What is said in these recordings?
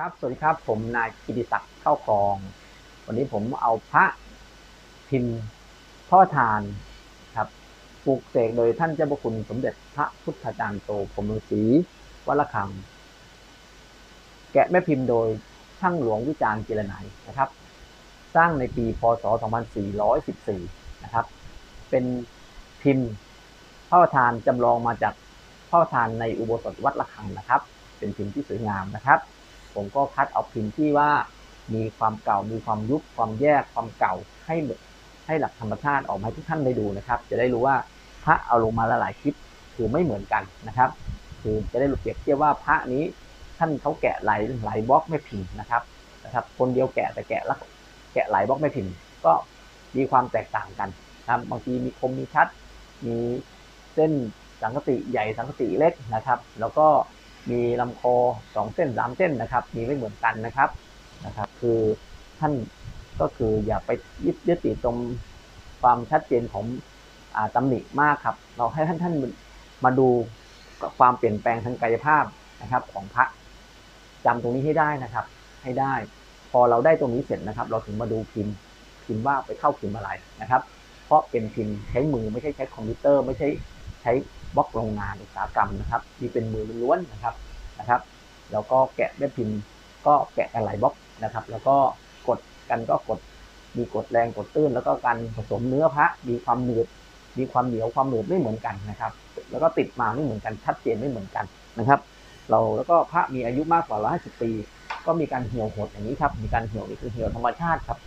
ครับ สวัสดีครับผมนายกิติศักดิ์เข้ากอง วันนี้ผมเอาพระพิมพ์พ่อทานครับปลูกเสกโดยท่านเจ้าพระคุณสมเด็จพระพุทธาจารย์โตพรหมฤาษีวัดระฆังแกะแม่พิมพ์โดยช่างหลวงวิจารณ์เจรไนยนะครับ สร้างในปีพศ 2414 นะครับ เป็นพิมพ์พ่อทานจำลองมาจากพ่อทานในอุโบสถวัดระฆังนะครับ เป็นพิมพ์ที่สวยงามนะครับ ผมก็คัดเอาพิมพ์ที่ว่ามีความเก่ามีความยุบความแยกความเก่าให้หมดให้หลักธรรมชาติออกมาให้ทุกท่านได้ดูนะครับ จะได้รู้ว่าพระเอาลงมาหลายคลิปคือไม่เหมือนกันนะครับ คือจะได้รู้เปรียบเทียบว่าพระนี้ท่านเขาแกะหลายหลายบล็อกไม่พิมพ์นะครับนะครับคนเดียวแกะแต่แกะละแกะหลายบล็อกไม่พิมพ์ก็มีความแตกต่างกันนะครับบางทีมีคมมีชัด มีเส้นสังกติใหญ่สังกติเล็กนะครับ แล้วก็ มีลำคอสองเส้นสามเส้นนะครับ มีไม่เหมือนกันนะครับนะครับ คือท่านก็คืออย่าไปยึดยึดติดตรงความชัดเจนของอ่าตำหนิมากครับ เราให้ท่านท่านมาดูความเปลี่ยนแปลงทางกายภาพนะครับ ของพระจำตรงนี้ให้ได้นะครับ ให้ได้ พอเราได้ตรงนี้เสร็จนะครับ เราถึงมาดูพิมพ์พิมพ์ว่าไปเข้าพิมพ์อะไรนะครับ เพราะเป็นพิมพ์ใช้มือไม่ใช่ใช้คอมพิวเตอร์ ไม่ใช่ใช้ บล็อกโรงงานอุตสาหกรรมนะครับ ที่เป็นมือล้วนนะครับนะครับ แล้วก็แกะแม่พิมพ์ ก็แกะกันหลายบล็อกนะครับ แล้วก็กดกันก็กดมีกดแรงกดตื้น แล้วก็การผสมเนื้อพระมีความหนืดมีความเหนียวความหนืดไม่เหมือนกันนะครับ แล้วก็ติดมาไม่เหมือนกันชัดเจนไม่เหมือนกันนะครับ เราแล้วก็พระมีอายุมากกว่า150ปี ก็มีการเหี่ยวหดอย่างนี้ครับ มีการเหี่ยวนี่คือเหี่ยวธรรมชาติครับ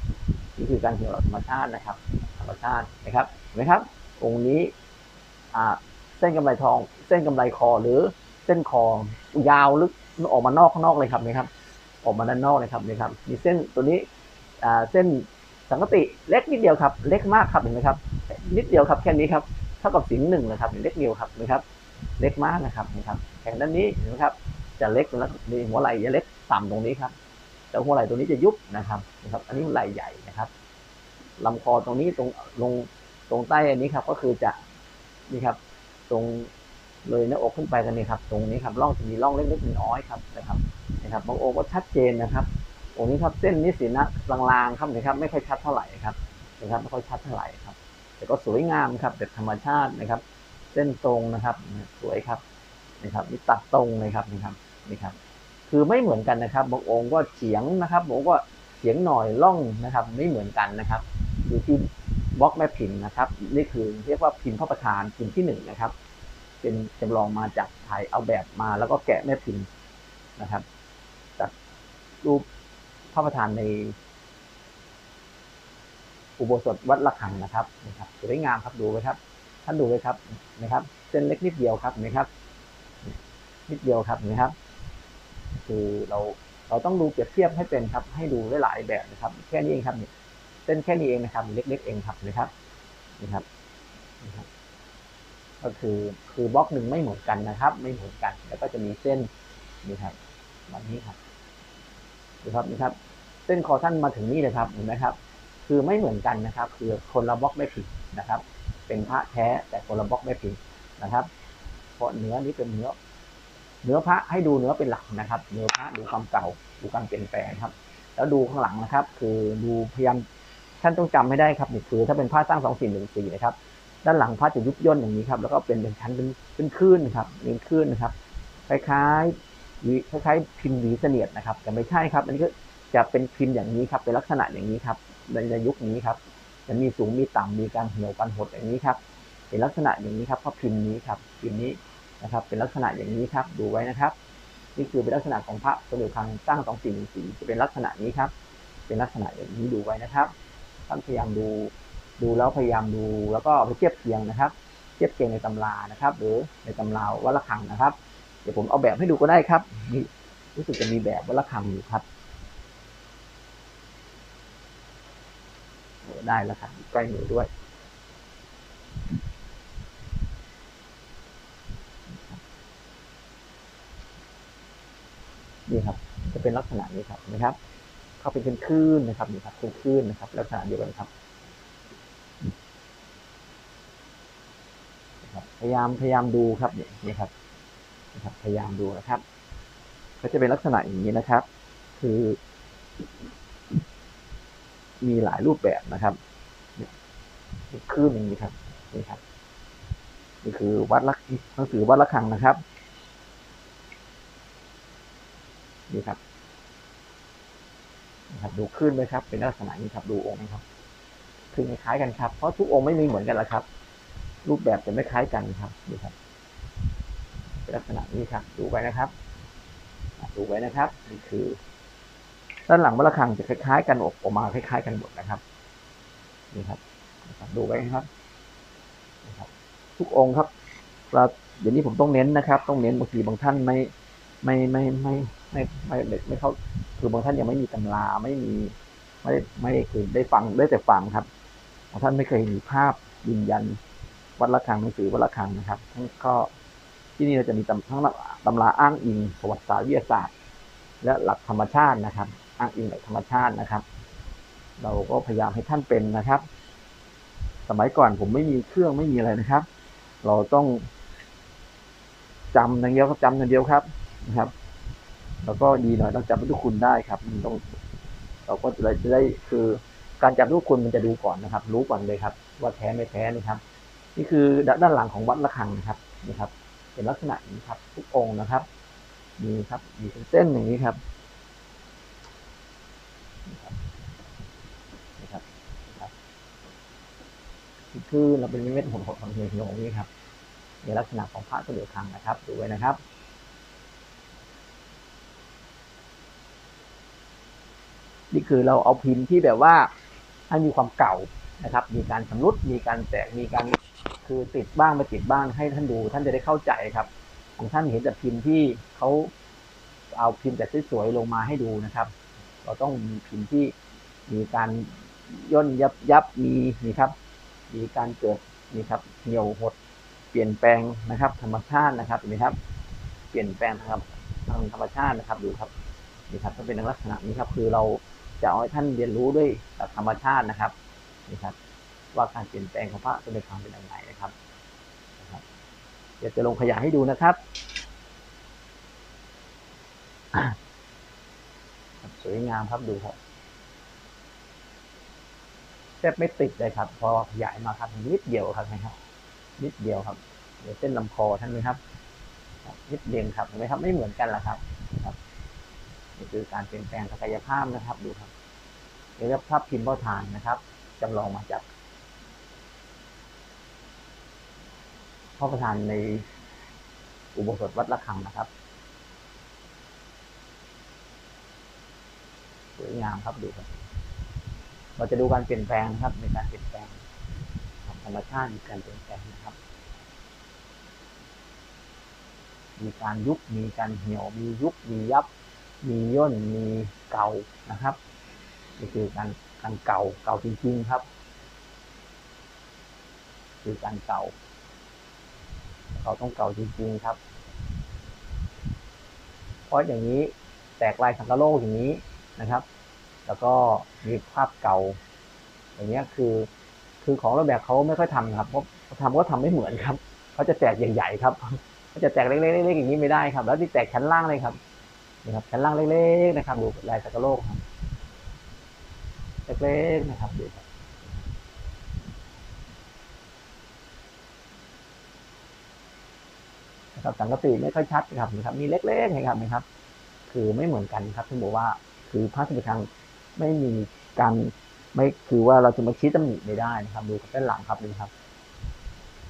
นี่คือการเหี่ยวธรรมชาตินะครับ ธรรมชาตินะครับเห็นไหมครับองค์นี้อ่า เส้นกำไรทอง เส้นกำไรคอหรือเส้นคอยาวลึกออกมานอกข้างนอกเลยครับนะครับ ออกมาด้านนอกเลยครับนี่ครับ มีเส้นตัวนี้เส้นสังกติเล็กนิดเดียวครับ เล็กมากครับเห็นไหมครับ นิดเดียวครับแค่นี้ครับเท่ากับสิงหนึ่งเลยครับเล็กเดียวครับนะครับ เล็กมากนะครับนะครับแข่งด้านนี้เห็นไหมครับ จะเล็กแล้วมีหัวไหล่จะเล็กต่ำตรงนี้ครับแต่หัวไหล่ตรงนี้จะยุบนะครับนะครับ อันนี้ไหล่ใหญ่นะครับลำคอตรงนี้ตรงลงตรงใต้อันนี้ครับก็คือจะนี่ครับ ตรงเลยหน้าอกขึ้นไปกันนี่ครับ ตรงนี้ครับร่องจะมีร่องเล็กๆน้อยๆครับนะครับนะครับบางองค์ก็ชัดเจนนะครับองค์นี้ครับเส้นนี้สีนะลางๆครับนะครับ ไม่ค่อยชัดเท่าไหร่ครับนะครับไม่ค่อยชัดเท่าไหร่ครับ แต่ก็สวยงามครับแบบธรรมชาตินะครับ เส้นตรงนะครับ สวยครับนะครับนี่ตัดตรงเลยครับนี่ครับนี่ครับ คือไม่เหมือนกันนะครับบางองค์ก็เฉียงนะครับบางองค์ก็เฉียงหน่อยล่องนะครับ ไม่เหมือนกันนะครับอยู่ที่ บล็อกแม่พิมพ์นะครับ นี่คือเรียกว่าพิมพ์พระประธานพิมพ์ที่หนึ่งนะครับ เป็นจำลองมาจากถ่ายเอาแบบมาแล้วก็แกะแม่พิมพ์นะครับจากรูปพระประธานใน อุโบสถวัดระฆังนะครับนะครับสวยงามครับดูไว้ครับ ท่านดูไว้ครับนะครับ เส้นเล็กนิดเดียวครับนะครับนิดเดียวครับนะครับ คือเราเราต้องดูเปรียบเทียบให้เป็นครับ ให้ดูได้หลายแบบนะครับ แค่นี้เองครับเนี่ย เส้นแค่นี้เองนะครับ เล็ก ๆ เองครับนะครับนะครับนะครับ ก็คือคือบล็อกหนึ่งไม่เหมือนกันนะครับ ไม่เหมือนกัน แล้วก็จะมีเส้นนี่ครับแบบนี้ครับดูครับนี่ครับ เส้นคอท่านมาถึงนี่เลยครับเห็นไหมครับ คือไม่เหมือนกันนะครับ คือคนละบล็อกไม่ผิดนะครับ เป็นพระแท้แต่คนละบล็อกไม่ผิดนะครับ เพราะเนื้อนี้เป็นเนื้อเนื้อพระให้ดูเนื้อเป็นหลักนะครับ เนื้อพระดูความเก่าดูการเปลี่ยนแปลงครับ แล้วดูข้างหลังนะครับ คือดูพยายาม ท่านต้องจำให้ได้ครับนี่คือ ถ้าเป็นผ้าสร้างสองสี่หนึ่งสี่นะครับ ด้านหลังผ้าจะยุบย่นอย่างนี้ครับ แล้วก็เป็นเป็นชั้นเป็นเป็นคลื่นครับเป็นคลื่นนะครับ คล้ายๆคล้ายๆพิมพ์หวีเสนียดนะครับ แต่ไม่ใช่ครับ อันนี้ก็จะเป็นพิมพ์อย่างนี้ครับ เป็นลักษณะอย่างนี้ครับในยุคนี้ครับ จะมีสูงมีต่ำมีการเหี่ยวการหดอย่างนี้ครับเป็นลักษณะอย่างนี้ครับเพราะพิมพ์นี้ครับพิมพ์นี้นะครับ เป็นลักษณะอย่างนี้ครับ ดูไว้นะครับ นี่คือเป็นลักษณะของพระสมเด็จครั้งสร้างสองสี่หนึ่งสี่จะเป็นลักษณะนี้ครับ เป็นลักษณะอย่างนี้ดูไว้นะครับ ท่านพยายามดู ดูแล้วพยายามดู แล้วก็ไปเทียบเคียงนะครับ เทียบเคียงในตำรานะครับ หรือในตำราวัดระฆังนะครับ เดี๋ยวผมเอาแบบให้ดูก็ได้ครับนี่รู้สึกจะมีแบบวัดระฆังอยู่ครับได้แล้วครับใกล้มือด้วยนี่ครับ จะเป็นลักษณะนี้ครับนะครับ เขาเป็นคลื่นนะครับนี่ครับเป็นคลื่นนะครับลักษณะเดียวกันครับพยายามพยายามดูครับเนี่ยนี่ครับนะครับ พยายามดูนะครับ ก็จะเป็นลักษณะอย่างนี้นะครับ คือ มีหลายรูปแบบนะครับคลื่นอย่างนี้ครับนี่ครับนี่คือวัดละหนังสือวัดละคังนะครับนี่ครับ นะครับดูคลื่นไหมครับ เป็นลักษณะนี้ครับดูองค์นะครับคลื่นคล้ายกันครับ เพราะทุกองค์ไม่มีเหมือนกันละครับ รูปแบบจะไม่คล้ายกันครับดูครับเป็นลักษณะนี้ครับ ดูไว้นะครับ ดูไว้นะครับนี่คือ ด้านหลังวัดระฆังจะคล้ายๆ กันออกมาคล้ายๆ กันหมดนะครับนี่ครับ ดูไว้นะครับนะครับทุกองค์ครับเราเดี๋ยวนี้ผมต้องเน้นนะครับ ต้องเน้นบางทีบางท่านไม่ไม่ไม่ไม่ ไม่ไม่ไม่เข้าคือบางท่านยังไม่มีตำราไม่มีไม่ได้ไม่ได้คือได้ฟังได้แต่ฟังครับบางท่านไม่เคยมีภาพยืนยันวัดระฆังหนังสือวัดระฆังนะครับทั้งก็ที่นี่เราจะมีทั้งตำราอ้างอิงประวัติศาสตร์วิทยาศาสตร์ และหลักธรรมชาตินะครับ อ้างอิงหลักธรรมชาตินะครับ เราก็พยายามให้ท่านเป็นนะครับ สมัยก่อนผมไม่มีเครื่องไม่มีอะไรนะครับ เราต้องจำอย่างเดียวครับจำอย่างเดียวครับนะครับ แล้วก็ดีหน่อยต้องจำพุทธคุณได้ครับมันต้องเราก็จะได้คือการจำพุทธคุณมันจะดูก่อนนะครับ รู้ก่อนเลยครับ ว่าแท้ไม่แท้นะครับ นี่คือด้านหลังของวัดระฆังนะครับนี่ครับ เป็นลักษณะนี้ครับ ทุกองนะครับมีครับมีเป็นเส้นอย่างนี้ครับนี่ครับนี่ครับนี่ครับนี่คือเราเป็นเม็ดหดๆของเฮียเฮียอย่างนี้ครับในลักษณะของพระตัวเดียวคังนะครับดูไว้นะครับ นี่คือเราเอาพิมพ์ที่แบบว่าให้มีความเก่านะครับ มีการชำรุดมีการแตกมีการคือติดบ้างไม่ติดบ้างให้ท่านดู ท่านจะได้เข้าใจครับของท่านเห็นแต่พิมพ์ที่เขาเอาพิมพ์แต่สวยๆลงมาให้ดูนะครับ เราต้องมีพิมพ์ที่มีการย่นยับยับมีนี่ครับ มีการเกิดนี่ครับเหี่ยวหดเปลี่ยนแปลงนะครับ ธรรมชาตินะครับเห็นไหมครับ เปลี่ยนแปลงทางทางธรรมชาตินะครับดูครับนี่ครับก็เป็นลักษณะนี้ครับ คือเรา จะเอาให้ท่านเรียนรู้ด้วยธรรมชาตินะครับนี่ครับ ว่าการเปลี่ยนแปลงของพระสมเด็จพระเป็นอยังไงนะครับนะครับเดี๋ยวจะลงขยายให้ดูนะครับ สวยงามครับดูครับแทบไม่ติดเลยครับ พอขยายมาครับนิดเดียวครับนะครับ นิดเดียวครับ เดี๋ยวเส้นลำคอท่านไหมครับครับนิดเดียวครับเห็นไหมครับ ไม่เหมือนกันละครับ นี่คือการเปลี่ยนแปลงทางกายภาพนะครับ ดูครับเรียกว่าภาพพิมพ์เบ้าทานนะครับจำลองมาจากพระประธานในอุโบสถวัดระฆังนะครับสวยงามครับดูครับเราจะดูการเปลี่ยนแปลงนะครับในการเปลี่ยนแปลงของธรรมชาติการเปลี่ยนแปลงนะครับ มีการยุบมีการเหี่ยวมียุบมียับ มีย่นมีเก่านะครับนี่คือการการเก่าเก่าจริงๆครับ คือการเก่าเราต้องเก่าจริงๆครับ เพราะอย่างนี้แตกลายสังกะโลกอย่างนี้นะครับ แล้วก็มีภาพเก่า อย่างเงี้คือคือของระแบบเขาไม่ค่อยทำครับเพราะทำก็ทำไม่เหมือนครับเขาจะแตกใหญ่ๆครับเขาจะแตกเล็กๆๆอย่างนี้ไม่ได้ครับ แล้วที่แตกชั้นล่างเลยครับ นี่ครับชั้นล่างเล็กๆนะครับ ดูลายสกโลกครับเล็กๆนะครับดูครับนะครับสังกะสีไม่ค่อยชัดนะครับนะครับ มีเล็กๆนะครับนะครับ คือไม่เหมือนกันครับที่บอกว่าคือพระสมเด็จทางไม่มีการไม่คือว่าเราจะมาชี้ตำหนิไม่ได้นะครับ ดูด้านหลังครับนี่ครับ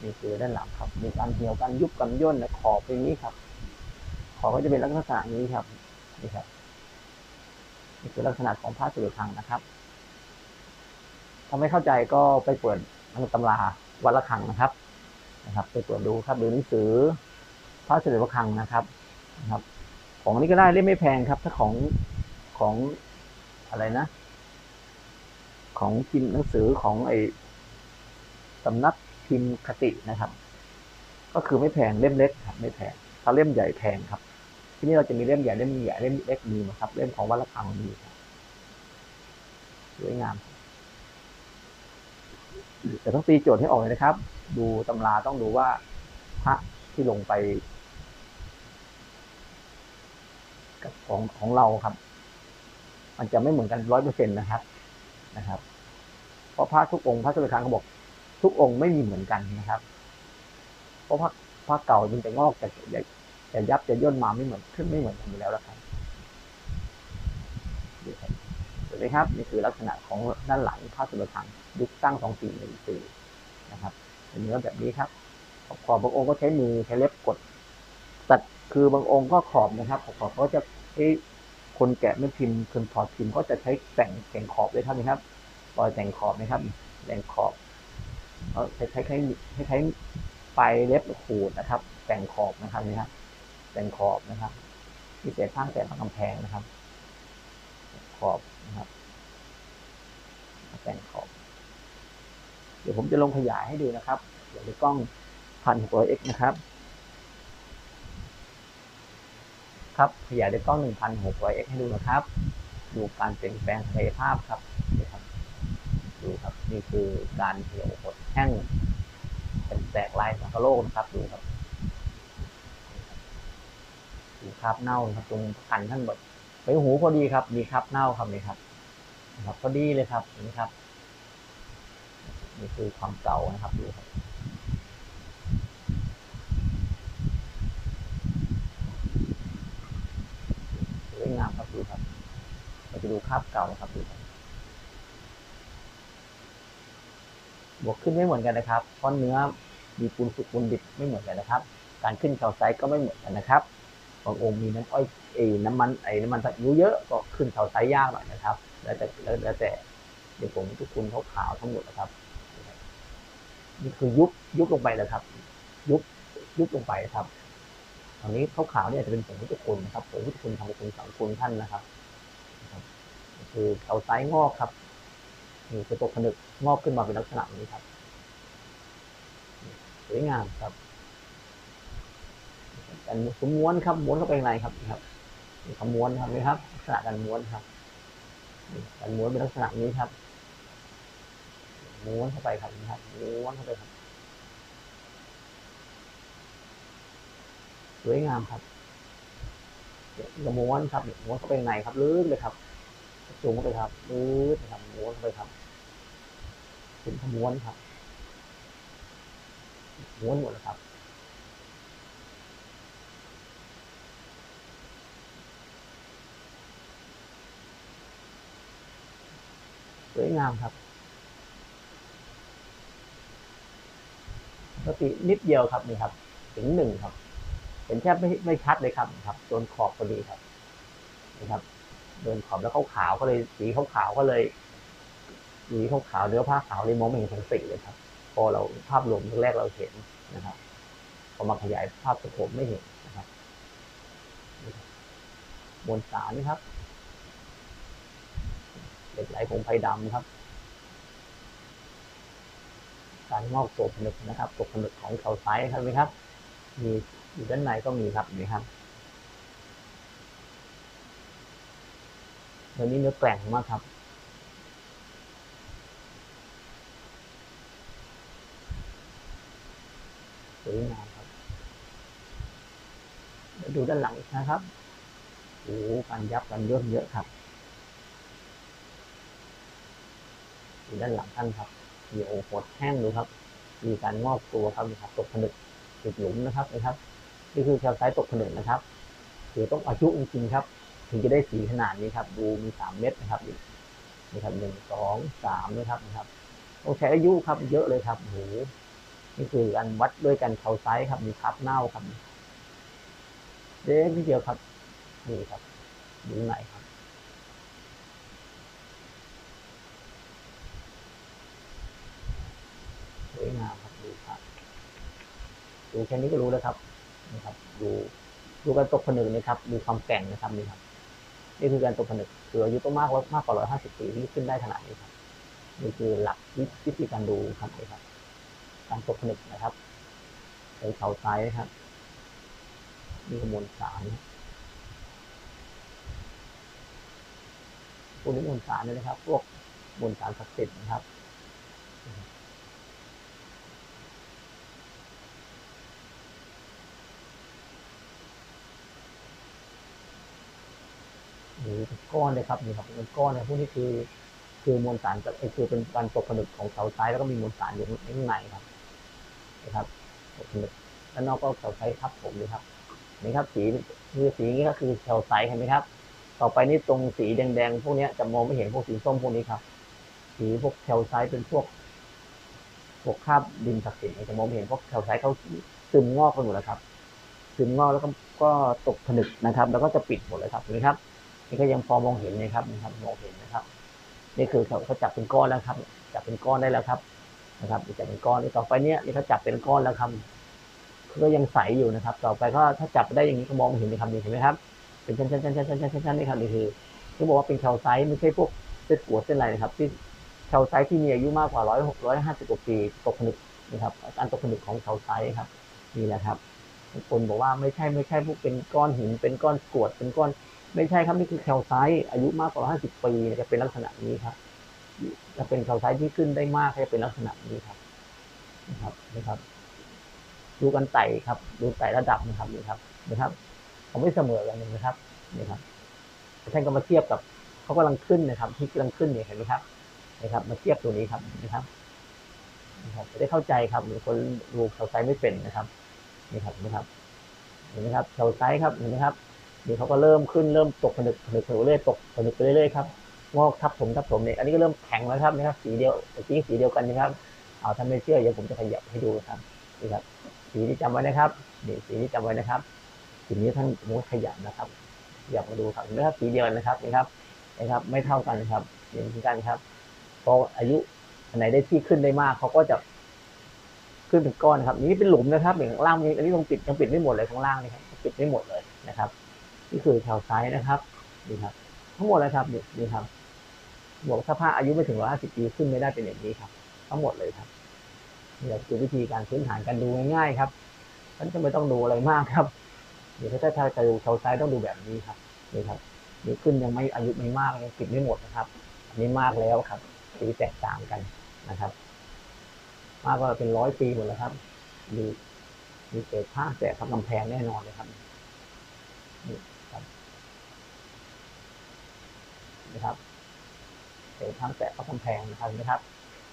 นี่คือด้านหลังครับ มีการเหี่ยวการยุบกันย่นและขอบเป็นนี้ครับขอบก็จะเป็นลักษณะนี้ครับ นี่ครับนี่คือลักษณะของพระสุริทังนะครับถ้าไม่เข้าใจก็ไปเปิดตำราวัดละคังนะครับ นะครับ ไปเปิดดูครับดูหนังสือพระสุริวัคังนะครับนะครับ ของนี้ก็ได้เล่มไม่แพงครับ ถ้าของของอะไรนะ ของพิมพ์หนังสือของไอสำนักพิมพ์คตินะครับ ก็คือไม่แพงเล่มเล็กครับไม่แพงถ้าเล่มใหญ่แพงครับ ที่นี่เราจะมีเล่มใหญ่เล่มใหญ่เล่มเล็กมีนะครับ เล่มของวัดละคังมีครับสวยงาม แต่ต้องตีโจทย์ให้ออกเลยนะครับ ดูตำราต้องดูว่าพระที่ลงไป กับของของเราครับ มันจะไม่เหมือนกันร้อยเปอร์เซ็นต์นะครับนะครับ เพราะพระทุกองค์พระสุรคางเขาบอก ทุกองค์ไม่มีเหมือนกันนะครับ เพราะพระพระเก่ามันจะงอกจะจะ จะยับจะย่นมาไม่เหมือนขึ้นไม่เหมือนกันอยู่แล้วละครับดูครับเห็นไหมครับนี่คือลักษณะของด้านหลังพระสุรคางยุคตั้งสองสี่หนึ่งสี่นะครับเนื้อแบบนี้ครับขอบขอบบางองค์ก็ใช้มือใช้เล็บกดตัดคือบางองค์ก็ขอบนะครับ ขอบขอบก็จะใช้คนแกะไม่พิมพ์คนถอดพิมพ์ก็จะใช้แต่งแต่งขอบเลยครับนะครับรอยแต่งขอบนะครับแต่งขอบเขาใช้ใช้ใช้ใช้ใช้ปลายเล็บขูดนะครับ แต่งขอบนะครับนี่ครับ แต่งขอบนะครับที่เศษสร้างแต่งกำแพงนะครับ ขอบนะครับแต่งขอบ เดี๋ยวผมจะลงขยายให้ดูนะครับ เดี๋ยวในกล้องพันหกร้อยเอ็กนะครับ ครับขยายด้วยกล้อง 1,600x ให้ดูนะครับ ดูการเปลี่ยนแปลงศักยภาพครับนี่ครับ ดูครับนี่คือการเหี่ยวหดแห้งเป็นแตกลายสังคโลกนะครับดูครับ ดูคราบเน่าครับ ตรงคันท่านแบบไปหูพอดีครับ มีคราบเน่าครับนี่ครับนะครับพอดีเลยครับนี่ครับนี่คือความเก่านะครับดูครับสวยงามครับดูครับเราจะดูภาพเก่านะครับดูครับบวกขึ้นไม่เหมือนกันนะครับเพราะเนื้อมีปูนสุกปูนดิบไม่เหมือนกันนะครับ การขึ้นเข่าไซส์ก็ไม่เหมือนกันนะครับ บางองค์มีน้ำอ้อยเอยน้ำมันไอ้น้ำมันผัดยูเยอะก็ขึ้นเขาไซส์ยากหน่อยนะครับ แล้วแต่แล้วแต่เดี๋ยวผมทุกคุณขาขาวทั้งหมดนะครับนี่คือยุบยุบลงไปเลยครับ ยุบยุบลงไปครับตอนนี้ขาวๆเนี่ยจะเป็นผงพุทธคุณนะครับผงพุทธคุณทำคุณสังคุณท่านนะครับคือเขาไซงอกครับนี่คือตัวผนึกงอกขึ้นมาเป็นลักษณะนี้ครับสวยงามครับ การสมม้วนครับม้วนเข้าไปข้างในครับครับขม้วนครับนี่ครับลักษณะการม้วนครับการม้วนเป็นลักษณะนี้ครับม้วนเข้าไปครับนะครับม้วนเข้าไปครับ สวยงามครับเดี๋ยวจะม้วนครับม้วนเข้าไปในครับลึกเลยครับ สูงเข้าไปครับลึกนครับม้วนเข้าไปครับถึงขม้วนครับม้วนหมดแล้วครับ วยงามครับปกตินิดเดียวครับนี่ครับ ถึงหนึ่งครับ เห็นแทบไม่ไม่ชัดเลยครับครับโดนขอบพอดีครับนะครับโดนขอบแล้วขาวๆก็เลยสีขาวๆก็เลยสีขาวๆเนื้อผ้าขาวเลยมองไม่เห็นของสีเลยครับ พอเราภาพรวมแรกเราเห็นนะครับพอมาขยายภาพสโคปไม่เห็นนะครับมวลสารนี่ครับ เหล็กไหลผงไฟดำครับ การงอกตัวผนึกนะครับตัวผนึกของเขาไซส์ครับไหมครับ มีอยู่ด้านในก็มีครับนี่ครับเดี๋ยวนี้เนื้อแกร่งมากครับสวยงามครับเดี๋ยวดูด้านหลังนะครับโอ้การยับกันเยอะเยอะครับ ดูด้านหลังท่านครับเดี๋ยวหดแห้งดูครับ มีการงอกตัวครับนะครับตกผนึกติดหลุมนะครับนะครับ นี่คือแคลไซต์ตกผนึกนะครับคือต้องอายุจริงๆครับ ถึงจะได้สีขนาดนี้ครับ ดูมีสามเม็ดนะครับนี่ครับหนึ่งสองสามนะครับนะครับต้องใช้อายุครับเยอะเลยครับโหนี่คือการวัดด้วยกันแคลไซต์ครับมีคับเน่าครับเด็กนิดเดียวครับนี่ครับดูไหนครับ วยงามครับดูครับดูแค่นี้ก็รู้แล้วครับนะครับ ดูดูการตกผนึกนะครับดูความแกร่งนะครับนี่ครับ นี่คือการตกผนึกคืออายุต้องมากมากกว่าร้อยห้าสิบปีที่ขึ้นได้ขนาดนี้ครับนี่คือหลักวิธีการดูครับนี่ครับการตกผนึกนะครับใช้เขาซ้ายนะครับนี่คือมวลสารพวกนี้มวลสารเลยนะครับ พวกมวลสารศักดิ์สิทธิ์นะครับ หรือก้อนเลยครับนี่ครับเป็นก้อนเลยพวกนี้คือคือมวลสารกับเอ่อคือเป็นการตกผลึกของเสาไซแล้วก็มีมวลสารอยู่ข้างในครับนะครับตกผลึกแล้วนอกก็เสาไซส์ทับผมเลยครับนี่ครับสีคือสีนี้ก็คือเสาไซเห็นไหมครับ ต่อไปนี่ตรงสีแดงๆพวกนี้จะมองไม่เห็นพวกสีส้มพวกนี้ครับ สีพวกแคลไซเป็นพวกพวกคราบดินศักดิ์สิทธิ์จะมองไม่เห็นพวกแคลไซเขาซึมงอกไปหมดแล้วครับซึมงอกแล้วก็ก็ตกผลึกนะครับ แล้วก็จะปิดหมดเลยครับนไหมครับ นี่ก็ยังพอมองเห็นนะครับนะครับ มองเห็นนะครับ นี่คือเขาเขาจับเป็นก้อนแล้วครับ จับเป็นก้อนได้แล้วครับ นะครับจับเป็นก้อนนี่ต่อไปเนี้ยนี่เขาจับเป็นก้อนแล้วครับเขาก็ยังใสอยู่นะครับ ต่อไปก็ถ้าจับได้อย่างนี้ก็มองเห็นเลยครับนี่เห็นไหมครับ เป็นชั้นชั้นชั้นชั้นชั้นชั้นชั้นชั้นนี่ครับนี่คือที่บอกว่าเป็นแคลไซต์ไม่ใช่พวกเส้นกรวเส้นอะไรนะครับ ที่แคลไซต์ที่มีอายุมากกว่าร้อยหกร้อยห้าสิบกว่าปีตกผลึกนะครับการตกผลึกของแคลไซต์ครับนี่แหละครับบางคนบอกว่าไม่ใช่ไม่ใช่พวกเป็นก้อนหินเป็นก้อนกรวดเป็นก้อน ไม่ใช่ครับนี่คือแคลไซต์อายุมากกว่า 50 ปีจะเป็นลักษณะนี้ครับจะเป็นแคลไซต์ที่ขึ้นได้มากจะเป็นลักษณะนี้ครับนะครับนะครับดูกันไต่ครับดูไต่ระดับนะครับนี่ครับนะครับเขาไม่เสมอกันนะครับนี่ครับท่านก็มาเทียบกับเขากำลังขึ้นนะครับ ที่กำลังขึ้นเนี่ยเห็นไหมครับนะครับ มาเทียบตัวนี้ครับนะครับนะครับจะได้เข้าใจครับหรือคนดูแคลไซต์ไม่เป็นนะครับนี่ครับนไหมครับเห็นไหมครับแคลไซต์ครับเห็นไหมครับ เดี๋ยวเขาก็เริ่มขึ้นเริ่มตกผลึกผลึกผลึกเรื่อยตกผลึกไปเรื่อยๆครับงอกทับถมทับถมเนี่ยอันนี้ก็เริ่มแข็งแล้วครับนะครับ สีเดียวสีสีเดียวกันนะครับเอาถ้าไม่เชื่อเดี๋ยวผมจะขยับให้ดูครับนี่ครับ สีที่จำไว้นะครับนี่สีที่จำไว้นะครับสีนี้ท่านมุขยันนะครับขยับมาดูครับนไหมครับสีเดียวนะครับนี่ครับนะครับ ไม่เท่ากันครับเหมือนกันครับพออายุอันไหนได้ที่ขึ้นได้มากเขาก็จะขึ้นเป็นก้อนนะครับนี่เป็นหลุมนะครับอย่างข้างล่างนี้อันนี้ต้องปิดยังปิดไม่หมดเลยข้างล่างนี่ครับปิดไม่หมดเลยนะครับ นี่คือแถวซ้ายนะครับนี่ครับ ทั้งหมดเลยครับนี่นี่ครับบอกถ้าผ้าอายุไม่ถึงร้อยห้าสิบปีขึ้นไม่ได้เป็นอย่างนี้ครับ ทั้งหมดเลยครับนี่คือวิธีการพื้นฐานการดูง่ายๆครับท่านจะไม่ต้องดูอะไรมากครับเดี๋ยวถ้าจะดูแถวซ้ายต้องดูแบบนี้ครับนี่ครับนี่ขึ้นยังไม่อายุไม่มากยังปิดไม่หมดนะครับ อันนี้มากแล้วครับสีแตกต่างกันนะครับ มากก็เป็นร้อยปีหมดแล้วครับมีมีเศษผ้าแตกทับกำแพงแน่นอนเลยครับ นะครับเศษทั้งแตะเข้ากำแพงนะครับนะครับ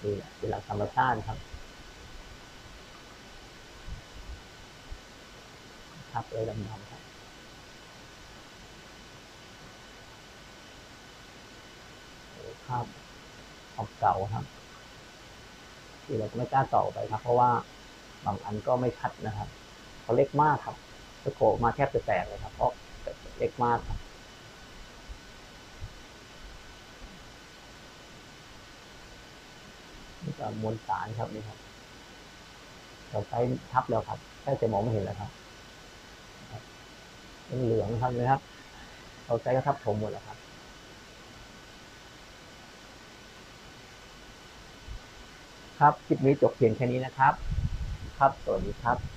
นี่แหละเป็นหลักธรรมชาติครับครับเลยดำๆครับโอ้ภาพเก่าครับที่เราก็ไม่กล้าต่อไปครับ เพราะว่าบางอันก็ไม่ชัดนะครับเขาเล็กมากครับจะโผล่มาแทบจะแตกเลยครับเพราะเล็กมากครับ ก็มวลสารครับนี่ครับเราใช้ทับแล้วครับแค่จะมองไม่เห็นแล้วครับเป็นเหลืองครับนะครับ เราใช้ก็ทับถมหมดแล้วครับครับ คลิปนี้จบเพียงแค่นี้นะครับ ครับ สวัสดีครับ